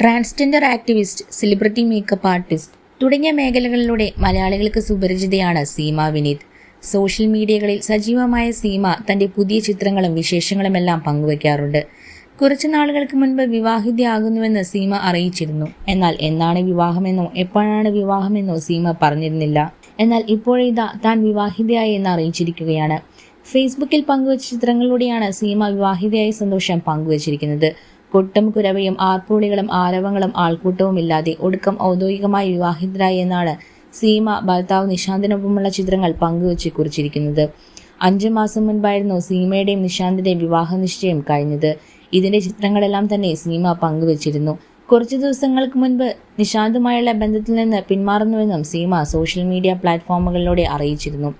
Transgender activist celebrity makeup artist തുടങ്ങിയ മേഖലകളിലൂടെ മലയാളികൾക്ക് സുപരിചിതയാണ് സീമ വിനീത്. സോഷ്യൽ മീഡിയകളിൽ സജീവമായ സീമ തന്റെ പുതിയ ചിത്രങ്ങളും വിശേഷങ്ങളുമെല്ലാം പങ്കുവയ്ക്കാറുണ്ട്. കുറച്ചു നാളുകൾക്ക് മുൻപ് വിവാഹിതയാകുന്നുവെന്ന് സീമ അറിയിച്ചിരുന്നു. എന്നാൽ എന്നാണ് വിവാഹമെന്നോ എപ്പോഴാണ് വിവാഹമെന്നോ സീമ പറഞ്ഞിരുന്നില്ല. എന്നാൽ ഇപ്പോഴിതാ താൻ വിവാഹിതയായി എന്ന് അറിയിച്ചിരിക്കുകയാണ്. ഫേസ്ബുക്കിൽ പങ്കുവച്ച ചിത്രങ്ങളിലൂടെയാണ് സീമ വിവാഹിതയായ സന്തോഷം പങ്കുവച്ചിരിക്കുന്നത്. കൊട്ടും കുരവയും ആർപ്പുളികളും ആരവങ്ങളും ആൾക്കൂട്ടവും ഇല്ലാതെ ഒടുക്കം ഔദ്യോഗികമായി വിവാഹിതരായി എന്നാണ് സീമ ഭർത്താവ് നിശാന്തിനൊപ്പമുള്ള ചിത്രങ്ങൾ പങ്കുവച്ച് കുറിച്ചിരിക്കുന്നത്. അഞ്ചു മാസം മുൻപായിരുന്നു സീമയുടെയും നിശാന്തിന്റെയും വിവാഹ നിശ്ചയം കഴിഞ്ഞത്. ഇതിന്റെ ചിത്രങ്ങളെല്ലാം തന്നെ സീമ പങ്കുവച്ചിരുന്നു. കുറച്ചു ദിവസങ്ങൾക്ക് മുൻപ് നിശാന്തുമായുള്ള ബന്ധത്തിൽ നിന്ന് പിന്മാറുന്നുവെന്നും സീമ സോഷ്യൽ മീഡിയ പ്ലാറ്റ്ഫോമുകളിലൂടെ അറിയിച്ചിരുന്നു.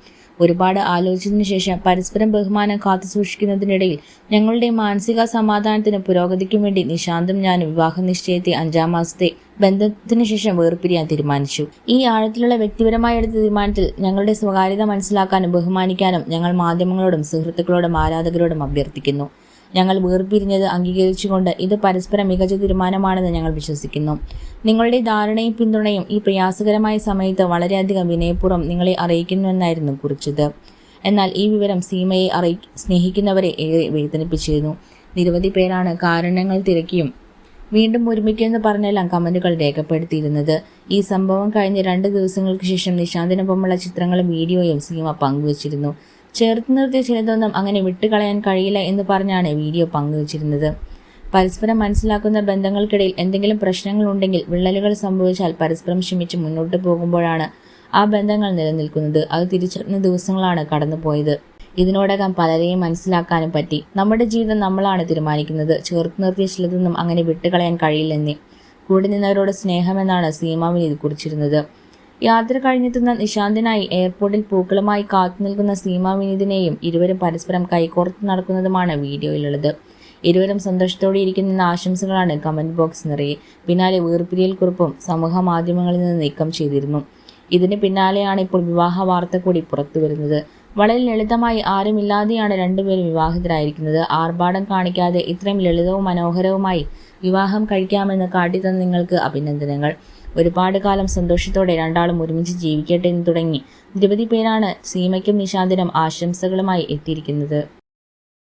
ഒരുപാട് ആലോചിച്ചതിനു ശേഷം പരസ്പരം ബഹുമാനം കാത്തു സൂക്ഷിക്കുന്നതിനിടയിൽ ഞങ്ങളുടെ മാനസിക സമാധാനത്തിന് പുരോഗതിക്കും വേണ്ടി നിശാന്തും ഞാനും വിവാഹ നിശ്ചയത്തെ അഞ്ചാം മാസത്തെ ബന്ധത്തിന് ശേഷം വേർപിരിയാൻ തീരുമാനിച്ചു. ഈ ആഴത്തിലുള്ള വ്യക്തിപരമായ എടുത്ത തീരുമാനത്തിൽ ഞങ്ങളുടെ സ്വകാര്യത മനസ്സിലാക്കാനും ബഹുമാനിക്കാനും ഞങ്ങൾ മാധ്യമങ്ങളോടും സുഹൃത്തുക്കളോടും ആരാധകരോടും അഭ്യർത്ഥിക്കുന്നു. ഞങ്ങൾ വേർപിരിഞ്ഞത് അംഗീകരിച്ചുകൊണ്ട് ഇത് പരസ്പരം മികച്ച തീരുമാനമാണെന്ന് ഞങ്ങൾ വിശ്വസിക്കുന്നു. നിങ്ങളുടെ ധാരണയും പിന്തുണയും ഈ പ്രയാസകരമായ സമയത്ത് വളരെയധികം വിനയപൂർവം നിങ്ങളെ അറിയിക്കുന്നുവെന്നായിരുന്നു കുറിച്ചത്. എന്നാൽ ഈ വിവരം സീമയെ അറിയി സ്നേഹിക്കുന്നവരെ ഏറെ വേദനിപ്പിച്ചിരുന്നു. നിരവധി പേരാണ് കാരണങ്ങൾ തിരക്കിയും വീണ്ടും ഒരുമിക്കുമെന്ന് പറഞ്ഞെല്ലാം കമന്റുകൾ രേഖപ്പെടുത്തിയിരുന്നത്. ഈ സംഭവം കഴിഞ്ഞ് രണ്ട് ദിവസങ്ങൾക്ക് ശേഷം നിശാന്തിനൊപ്പമുള്ള ചിത്രങ്ങളും വീഡിയോയും സീമ പങ്കുവച്ചിരുന്നു. ചേർത്ത് നിർത്തിയ ചിലതൊന്നും അങ്ങനെ വിട്ടുകളയാൻ കഴിയില്ല എന്ന് പറഞ്ഞാണ് വീഡിയോ പങ്കുവച്ചിരുന്നത്. പരസ്പരം മനസ്സിലാക്കുന്ന ബന്ധങ്ങൾക്കിടയിൽ എന്തെങ്കിലും പ്രശ്നങ്ങൾ ഉണ്ടെങ്കിൽ വിള്ളലുകൾ സംഭവിച്ചാൽ പരസ്പരം ക്ഷമിച്ച് മുന്നോട്ട് പോകുമ്പോഴാണ് ആ ബന്ധങ്ങൾ നിലനിൽക്കുന്നത്. അത് തിരിച്ചറിഞ്ഞ ദിവസങ്ങളാണ് കടന്നുപോയത്. ഇതിനോടകം പലരെയും മനസ്സിലാക്കാനും പറ്റി. നമ്മുടെ ജീവിതം നമ്മളാണ് തീരുമാനിക്കുന്നത്. ചേർത്ത് നിർത്തിയ ചിലതൊന്നും അങ്ങനെ വിട്ടുകളയാൻ കഴിയില്ലെന്നേ. കൂടെ നിന്നവരോട് സ്നേഹമെന്നാണ് സീമാവിന് ഇത് കുറിച്ചിരുന്നത്. യാത്ര കഴിഞ്ഞെത്തുന്ന നിശാന്തിനായി എയർപോർട്ടിൽ പൂക്കളുമായി കാത്തുനിൽക്കുന്ന സീമ വിനീതിനെയും ഇരുവരും പരസ്പരം കൈകോർത്ത് നടക്കുന്നതുമാണ് വീഡിയോയിലുള്ളത്. ഇരുവരും സന്തോഷത്തോടെ ഇരിക്കുന്ന ആശംസകളാണ് കമന്റ് ബോക്സ് നിറയെ. പിന്നാലെ വീർപിരിയൽ കുറിപ്പും സമൂഹ മാധ്യമങ്ങളിൽ നിന്ന് നീക്കം ചെയ്തിരുന്നു. ഇതിന് പിന്നാലെയാണ് ഇപ്പോൾ വിവാഹ വാർത്ത കൂടി പുറത്തു വരുന്നത്. വളരെ ലളിതമായി ആരുമില്ലാതെയാണ് രണ്ടുപേരും വിവാഹിതരായിരിക്കുന്നത്. ആർഭാടം കാണിക്കാതെ ഇത്രയും ലളിതവും മനോഹരവുമായി വിവാഹം കഴിക്കാമെന്ന് കാട്ടിത്തന്ന നിങ്ങൾക്ക് അഭിനന്ദനങ്ങൾ. ഒരുപാട് കാലം സന്തോഷത്തോടെ രണ്ടാളും ഒരുമിച്ച് ജീവിക്കട്ടെ എന്ന് തുടങ്ങി. നിരവധി പേരാണ് സീമയ്ക്കും നിശാന്തിനും ആശംസകളുമായി എത്തിയിരിക്കുന്നത്.